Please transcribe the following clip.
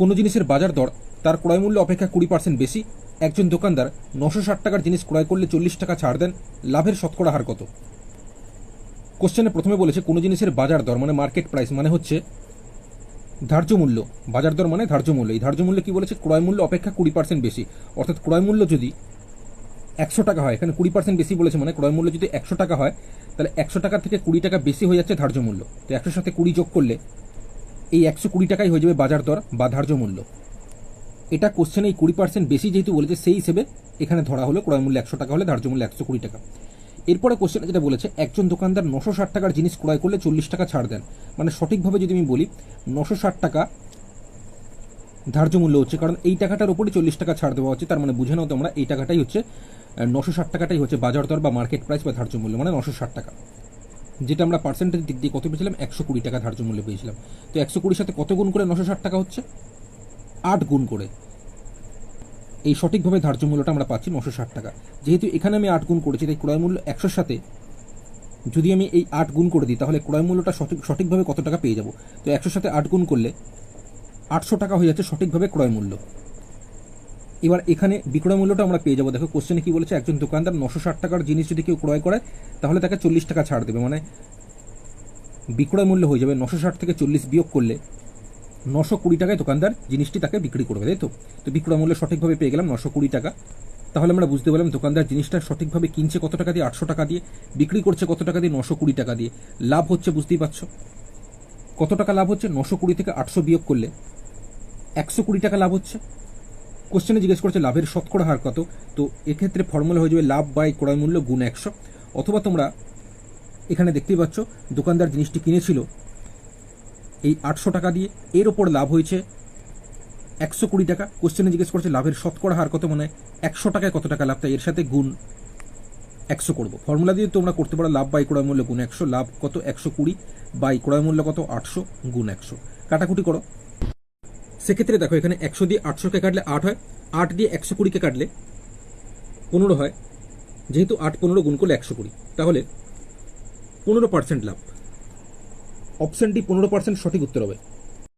কোনো জিনিসের বাজার দর, তার ক্রয় মূল্য অপেক্ষা কুড়ি পার্সেন্ট বেশি। একজন দোকানদার নশো ষাট টাকার জিনিস ক্রয় করলে চল্লিশ টাকা ছাড় দেন, লাভের শতকরা হার কত? কোশ্চেনে প্রথমে বলেছে, কোনো জিনিসের বাজার দর মানে মার্কেট প্রাইস মানে হচ্ছে ধার্য মূল্য। বাজার দর মানে ধার্য মূল্য। এই ধার্য মূল্য কি বলেছে? ক্রয় মূল্য অপেক্ষা কুড়ি পার্সেন্ট বেশি। অর্থাৎ ক্রয় মূল্য যদি একশো টাকা হয়, এখানে কুড়ি পার্সেন্ট বেশি বলেছে মানে ক্রয় মূল্য যদি একশো টাকা হয়, তাহলে একশো টাকা থেকে কুড়ি টাকা বেশি হয়ে যাচ্ছে ধার্য মূল্য। তো একশোর সাথে কুড়ি যোগ করলে এই একশো কুড়ি টাকাই হয়ে যাবে বাজার দর বা ধার্য মূল্য। এটা কোশ্চেনে এই কুড়ি পার্সেন্ট বেশি যেহেতু বলেছে, সেই হিসেবে এখানে ধরা হলো ক্রয় মূল্য একশো টাকা হলে ধার্য মূল্য একশো কুড়ি টাকা। এরপরে কোশ্চেনে যেটা বলেছে, একজন দোকানদার নশো ষাট টাকার জিনিস ক্রয় করলে চল্লিশ টাকা ছাড় দেন। মানে সঠিকভাবে যদি আমি বলি, নশো ষাট টাকা ধার্য মূল্য হচ্ছে, কারণ এই টাকাটার উপরে চল্লিশ টাকা ছাড় দেওয়া হচ্ছে, তার মানে বুঝে নাও তোমরা, এই টাকাটাই হচ্ছে নশো ষাট টাকাটাই হচ্ছে বাজার দর বা মার্কেট প্রাইস বা ধার্য মূল্য মানে নশো ষাট টাকা। যেটা আমরা পার্সেন্টেজ দিক দিয়ে কত পেয়েছিলাম? একশো কুড়ি টাকা ধার্য মূল্য পেয়েছিলাম। তো একশো কুড়ির সাথে কত গুণ করে নশো ষাট টাকা হচ্ছে? আট গুণ করে। এই সঠিকভাবে ধার্য মূল্যটা আমরা পাচ্ছি নশো ষাট টাকা। যেহেতু এখানে আমি আট গুণ করেছি, তাই ক্রয় মূল্য একশোর সাথে যদি আমি এই আট গুণ করে দিই, তাহলে ক্রয় মূল্যটা সঠিক, সঠিকভাবে কত টাকা পেয়ে যাব? তো একশোর সাথে আট গুণ করলে আটশো টাকা হয়ে যাচ্ছে সঠিকভাবে ক্রয় মূল্য। এবার এখানে বিক্রয় মূল্যটা আমরা পেয়ে যাব। দেখো কোশ্চেনে কি বলেছে? একজন দোকানদার নশো ষাট টাকার জিনিস যদি কেউ ক্রয় করে, তাহলে তাকে চল্লিশ টাকা ছাড় দেবে। মানে বিক্রয় মূল্য হয়ে যাবে নশো ষাট থেকে চল্লিশ বিয়োগ করলে নশো কুড়ি টাকায় দোকানদার জিনিসটি তাকে বিক্রি করবে, তাই তো? তো বিক্রয় মূল্য সঠিকভাবে পেয়ে গেলাম নশো কুড়ি টাকা। তাহলে আমরা বুঝতে পারলাম দোকানদার জিনিসটা সঠিকভাবে কিনছে কত টাকা দিয়ে, আটশো টাকা দিয়ে, বিক্রি করছে কত টাকা দিয়ে, নশো কুড়ি টাকা দিয়ে। লাভ হচ্ছে, বুঝতেই পারছ? কত টাকা লাভ হচ্ছে? নশো কুড়ি থেকে আটশো বিয়োগ করলে একশো কুড়ি টাকা লাভ হচ্ছে। কোশ্চেনে জিজ্ঞেস করছে, লাভের শতকরা হার কত? তো এক্ষেত্রে ফর্মুলা হয়ে যাবে, লাভ বাই ক্রয় মূল্য গুণ একশো। অথবা তোমরা এখানে দেখতেই পাচ্ছ, দোকানদার জিনিসটি কিনেছিল এই আটশো টাকা দিয়ে, এর ওপর লাভ হয়েছে একশো কুড়ি টাকা। কোশ্চেনে জিজ্ঞেস করছে, লাভের শতকরা হার কত? মানে একশো টাকায় কত টাকা লাভ, তাই এর সাথে গুণ একশো করব। ফর্মুলা দিয়ে তোমরা করতে পারো, লাভ বাই ক্রয় মূল্য গুণ একশো। লাভ কত? একশো কুড়ি। বাই ক্রয় মূল্য কত? আটশো গুণ একশো। কাটাকুটি করো। সেক্ষেত্রে দেখো, এখানে একশো দিয়ে আটশোকে কাটলে আট হয়, আট দিয়ে একশো কুড়িকে কাটলে পনেরো হয়। যেহেতু আট পনেরো গুণ করলে একশো কুড়ি। তাহলে পনেরো পার্সেন্ট লাভ। অপশনটি পনেরো পার্সেন্ট সঠিক উত্তর হবে।